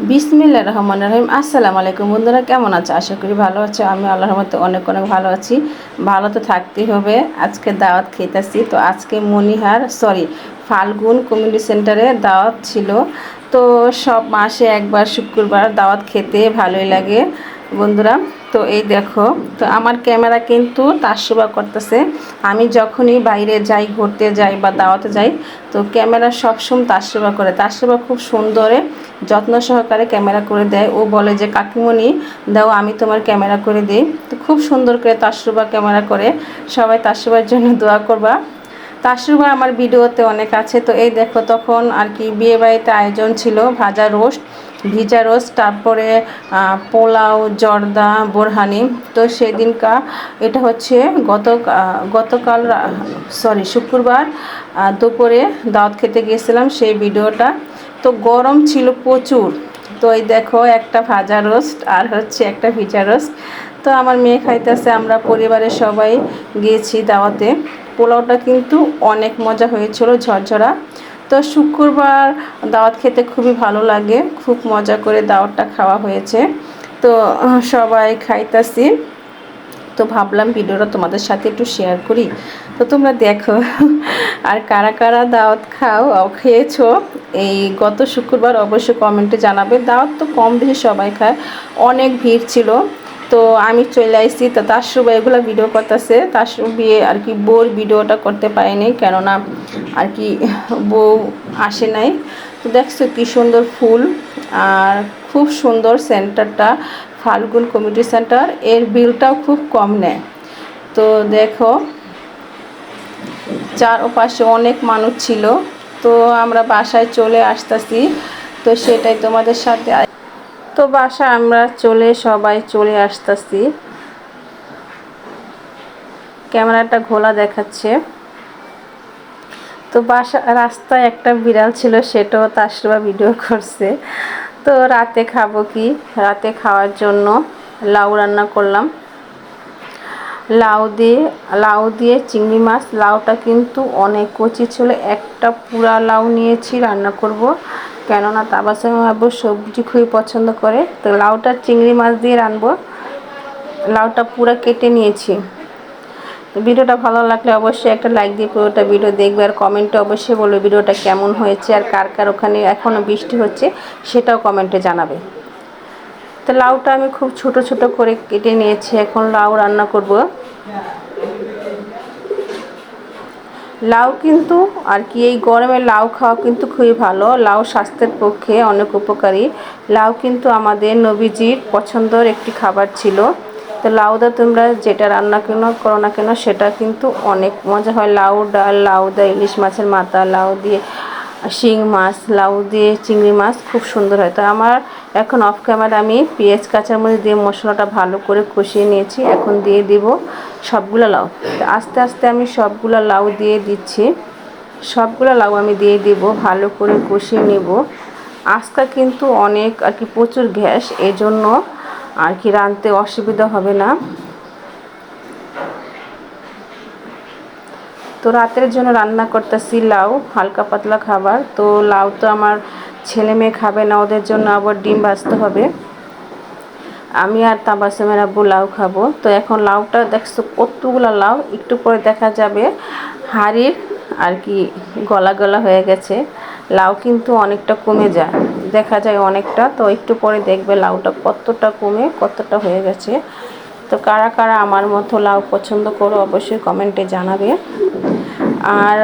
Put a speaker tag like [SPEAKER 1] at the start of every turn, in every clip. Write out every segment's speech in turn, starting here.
[SPEAKER 1] বিসমিল্লা রহমান রহিম। আসসালামু আলাইকুম বন্ধুরা, কেমন আছে? আশা করি ভালো আছে। আমি আল্লাহর রহমতে অনেক অনেক ভালো আছি। ভালো তো থাকতেই হবে। আজকে দাওয়াত খেতেছি। তো আজকে মনিহার সরি ফাল্গুন কমিউনিটি সেন্টারে দাওয়াত ছিল। তো সব মাসে একবার, শুক্রবার দাওয়াত খেতে ভালোই লাগে। বন্ধুরা তো এই দেখো, তো আমার ক্যামেরা কিন্তু তার সেবা করতেছে। আমি যখনই বাইরে যাই, ঘুরতে যাই বা দাওয়াতে যাই, তো ক্যামেরা সবসময় তার সেবা করে। তার সেবা খুব সুন্দরে, যত্ন সহকারে ক্যামেরা করে দেয়। ও বলে যে, কাকিমণি, দাও আমি তোমার ক্যামেরা করে দিই। তো খুব সুন্দর করে তাসরুবা ক্যামেরা করে। সবাই তার সেবার জন্য দোয়া করবা। তাসরুবা আমার ভিডিওতে অনেক আছে। তো এই দেখো, তখন আর কি বিয়ে বাড়িতে আয়োজন ছিল, ভাজা রোস্ট। ভিজা রোস্ট, তারপরে পোলাও, জর্দা, বোরহানি। তো সেদিনকা এটা হচ্ছে গত গতকাল সরি, শুক্রবার দুপুরে দাওয়াত খেতে গিয়েছিলাম সেই ভিডিওটা। তো গরম ছিল প্রচুর। তো এই দেখো, একটা ভাজা রোস্ট আর হচ্ছে একটা ভিজা রোস্ট। তো আমার মেয়ে খাইতেছে, আমরা পরিবারের সবাই গিয়েছি দাওয়াতে। পোলাওটা কিন্তু অনেক মজা হয়েছিল, ঝরঝরা। তো শুক্রবার দাওয়াত খেতে খুবই ভালো লাগে। খুব মজা করে দাওয়াতটা খাওয়া হয়েছে। তো সবাই খাইতাছি। তো ভাবলাম ভিডিওটা তোমাদের সাথে একটু শেয়ার করি। তো তোমরা দেখো, আর কারা কারা দাওয়াত খাও খেয়েছো? এই গত শুক্রবার অবশ্যই কমেন্টে জানাবে। দাওয়াত তো কম বেশি সবাই খায়। অনেক ভিড় ছিল। তো আমি চলে আসছি তো তার সবাই এগুলো ভিডিও করতেছে। তার বিয়ে আর কি বউর ভিডিওটা করতে পারেনি, কেননা আর কি বউ আসে নাই। তো দেখছ কী সুন্দর ফুল, আর খুব সুন্দর সেন্টারটা, ফাল্গুন কমিউনিটি সেন্টার। এর বিলটাও খুব কম নেয়। তো দেখো চার ও পাশে অনেক মানুষ ছিল। তো আমরা বাসায় চলে আসতেছি। তো সেটাই তোমাদের সাথে বাসা আমরা চলে সবাই চলে আসতেছি। ক্যামেরাটা ঘোলা দেখাচ্ছে। তো বাসা, রাস্তায় একটা বিড়াল ছিল, সেটাও তাসরা ভিডিও করছে। তো রাতে খাব কি? রাতে খাওয়ার জন্য লাউ রান্না করলাম। লাউ দিয়ে লাউ দিয়ে চিংড়ি মাছ। লাউটা কিন্তু অনেক কচি ছিল। একটা পুরা লাউ নিয়েছি, রান্না করব। কেননা তাবাসাম আব্বু সবজি খুবই পছন্দ করে। তো লাউটা চিংড়ি মাছ দিয়ে রানবো লাউটা পুরো কেটে নিয়েছি। ভিডিওটা ভালো লাগলে অবশ্যই একটা লাইক দিয়ে পুরোটা ভিডিও দেখবে আর কমেন্টে অবশ্যই বলবে ভিডিওটা কেমন হয়েছে আর কার কার ওখানে এখনও বৃষ্টি হচ্ছে সেটাও কমেন্টে জানাবে। তো লাউটা আমি খুব ছোট ছোট করে কেটে নিয়েছি। এখন লাউ রান্না করব। লাউ কিন্তু, আর কি এই গরমে লাউ খাওয়া কিন্তু খুবই ভালো। লাউ স্বাস্থ্যের পক্ষে অনেক উপকারী। লাউ কিন্তু আমাদের নবীজির পছন্দের একটি খাবার ছিল। তো লাউদা তোমরা যেটা রান্না কেন করো না কেন, সেটা কিন্তু অনেক মজা হয়। লাউ ডাল, লাউ দা ইলিশ মাছের মাথা, লাউ দিয়ে শিং মাছ, লাউ দিয়ে চিংড়ি মাছ খুব সুন্দর হয়। তো আমার এখন অফ ক্যামেরা আমি পেঁয়াজ, কাঁচামরিচ দিয়ে মশলাটা ভালো করে কষিয়ে নিয়েছি। এখন দিয়ে দিব সবগুলো লাউ। আস্তে আস্তে আমি সবগুলো লাউ দিয়ে দিচ্ছি। সবগুলো লাউ আমি দিয়ে দিব, ভালো করে কষিয়ে নেব। আজকা কিন্তু অনেক আর কি প্রচুর গ্যাস, এজন্য আর কি রাঁধতে অসুবিধা হবে না। তো রাতের জন্য রান্না করতেছি লাউ, হালকা পাতলা খাবার। তো লাউ তো আমার ছেলে মেয়ে খাবে না, ওদের জন্য আবার ডিম ভাজতে হবে। আমি আর তাবাসেমের আব্বু লাউ খাব। তো এখন লাউটা দেখছ কতগুলো লাউ, একটু পরে দেখা যাবে। হাড়ির আর কি গলা গলা হয়ে গেছে। লাউ কিন্তু অনেকটা কমে যায়, দেখা যায় অনেকটা। তো একটু পরে দেখবে লাউটা কতটা কমে, কতটা হয়ে গেছে। তো কারা কারা আমার মতো লাউ পছন্দ করো অবশ্যই কমেন্টে জানাবে। আর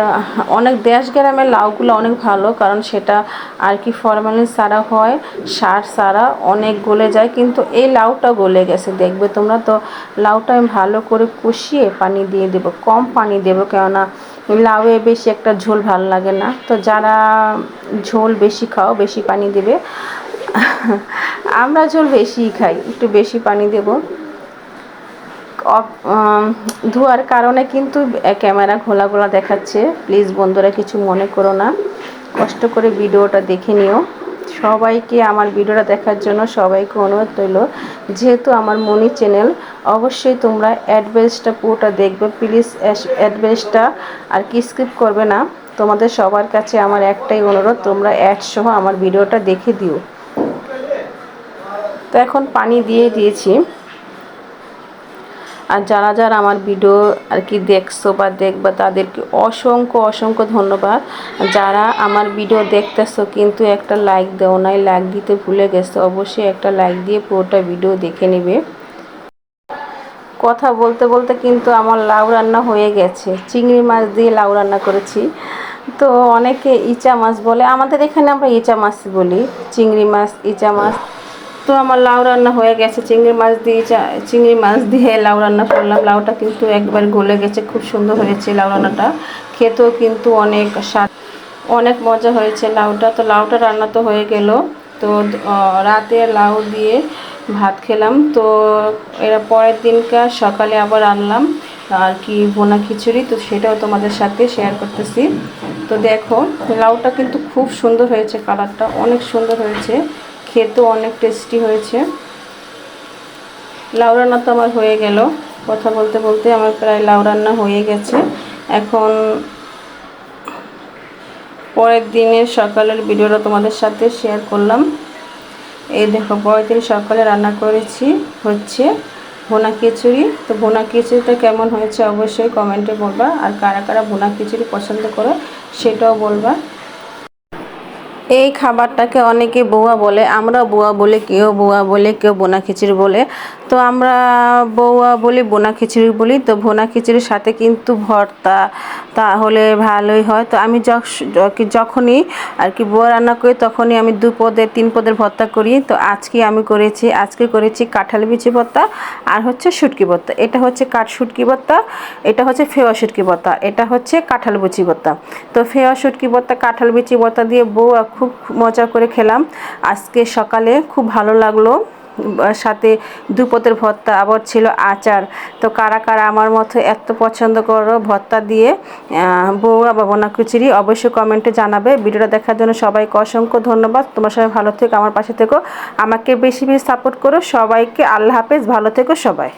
[SPEAKER 1] অনেক দেশ গ্রামের লাউগুলো অনেক ভালো, কারণ সেটা আর কি ফরমালিন সারা হয়, সার সারা অনেক গলে যায়, কিন্তু এই লাউটা গলে গেছে। দেখবে তোমরা তো লাউটা আমি ভালো করে কষিয়ে পানি দিয়ে দেব, কম পানি দেবো, কেননা লাউয়ে বেশি একটা ঝোল ভালো লাগে না। তো যারা ঝোল বেশি খাও, বেশি পানি দেবে, আমরা ঝোল বেশিই খাই, একটু বেশি পানি দেব। ধোয়ার কারণে কিন্তু ক্যামেরা ঘোলা ঘোলা দেখাচ্ছে। প্লিজ বন্ধুরা, কিছু মনে করো না। কষ্ট করে ভিডিওটা দেখে নিও। সবাইকে আমার ভিডিওটা দেখার জন্য সবাইকে অনুরোধ রইল। যেহেতু আমার মনি চ্যানেল, অবশ্যই তোমরা অ্যাডভাইসটা পুরোটা দেখবে। প্লিজ অ্যাডভাইসটা আর কি স্কিপ করবে না। তোমাদের সবার কাছে আমার একটাই অনুরোধ, তোমরা অ্যাড সহ আমার ভিডিওটা দেখে দিও। তো এখন পানি দিয়ে দিয়েছি। আর যারা যারা আমার ভিডিও আর কি দেখছ বা দেখবা, তাদেরকে অসংখ্য অসংখ্য ধন্যবাদ। যারা আমার ভিডিও দেখতেছো, কিন্তু একটা লাইক দেও নাই লাইক দিতে ভুলে গেছো, অবশ্যই একটা লাইক দিয়ে পুরোটা ভিডিও দেখে নেবে। কথা বলতে বলতে কিন্তু আমার লাউ রান্না হয়ে গেছে। চিংড়ি মাছ দিয়ে লাউ রান্না করেছি। তো অনেকে ইচা মাছ বলে, আমাদের এখানে আমরা ইচা মাছ বলি। চিংড়ি মাছ, ইচা মাছ। তো আমার লাউ রান্না হয়ে গেছে, চিংড়ি মাছ দিয়ে চিংড়ি মাছ দিয়ে লাউ রান্না করলাম। লাউটা কিন্তু একবার গলে গেছে, খুব সুন্দর হয়েছে লাউ রান্নাটা। খেতেও কিন্তু অনেক স্বাদ, অনেক মজা হয়েছে লাউটা। তো লাউটা রান্না তো হয়ে গেল। তো রাতে লাউ দিয়ে ভাত খেলাম। তো, এরা পরের দিনকার সকালে আবার আনলাম আর কি বোনা খিচুড়ি। তো সেটাও তোমাদের সাথে শেয়ার করতেছি। তো দেখো, লাউটা কিন্তু খুব সুন্দর হয়েছে কালারটা অনেক সুন্দর হয়েছে। খেতেও অনেক টেস্টি হয়েছে। লাউ রান্না তো আমার হয়ে গেল। কথা বলতে বলতে আমার প্রায় লাউ রান্না হয়ে গেছে। এখন পরের দিনের সকালের ভিডিওটা তোমাদের সাথে শেয়ার করলাম। এই দেখো, পরের দিন সকালে রান্না করেছি হচ্ছে ভোনা খিচুড়ি। তো ভোনা খিচুড়িটা কেমন হয়েছে অবশ্যই কমেন্টে বলবা। আর কারা কারা ভোনা খিচুড়ি পছন্দ করো সেটাও বলবা। এই খাবারটাকে অনেকে বোয়া বলে, আমরা বোয়া বলে, কেউ বোয়া বলে, কেউ বোনা খিচুড়ি বলে। তো আমরা বৌয়া বলি, বোনা খিচুড়ি বলি। তো ভোনা খিচুড়ির সাথে কিন্তু ভর্তা, তাহলে ভালোই হয়। তো আমি যখনই আর কি বোয়া রান্না করি, তখনই আমি দু পদের, তিন পদের ভর্তা করি। তো আজকে আমি করেছি, আজকে করেছি কাঁঠাল বিচি ভর্তা আর হচ্ছে শুটকি ভর্তা। এটা হচ্ছে কাঠ শুটকি ভর্তা, এটা হচ্ছে ফেওয়া শুটকি ভর্তা, এটা হচ্ছে কাঁঠাল বিচি ভর্তা। তো ফেওয়া শুটকি ভর্তা, কাঁঠাল বিচি ভর্তা দিয়ে বউ খুব মজা করে খেলাম। আজকে সকালে খুব ভালো লাগল। সাথে দুপতের ভর্তা আবার ছিল আচার। তো কারা কারা আমার মতো এত পছন্দ করো ভর্তা দিয়ে বউয়া বা বোনা অবশ্যই কমেন্টে জানাবে। ভিডিওটা দেখার জন্য সবাইকে অসংখ্য ধন্যবাদ। তোমার সবাই ভালো থেকো, আমার পাশে থেকো। আমাকে বেশি বেশি সাপোর্ট করো। সবাইকে আল্লাহ হাফেজ। ভালো থেকো সবাই।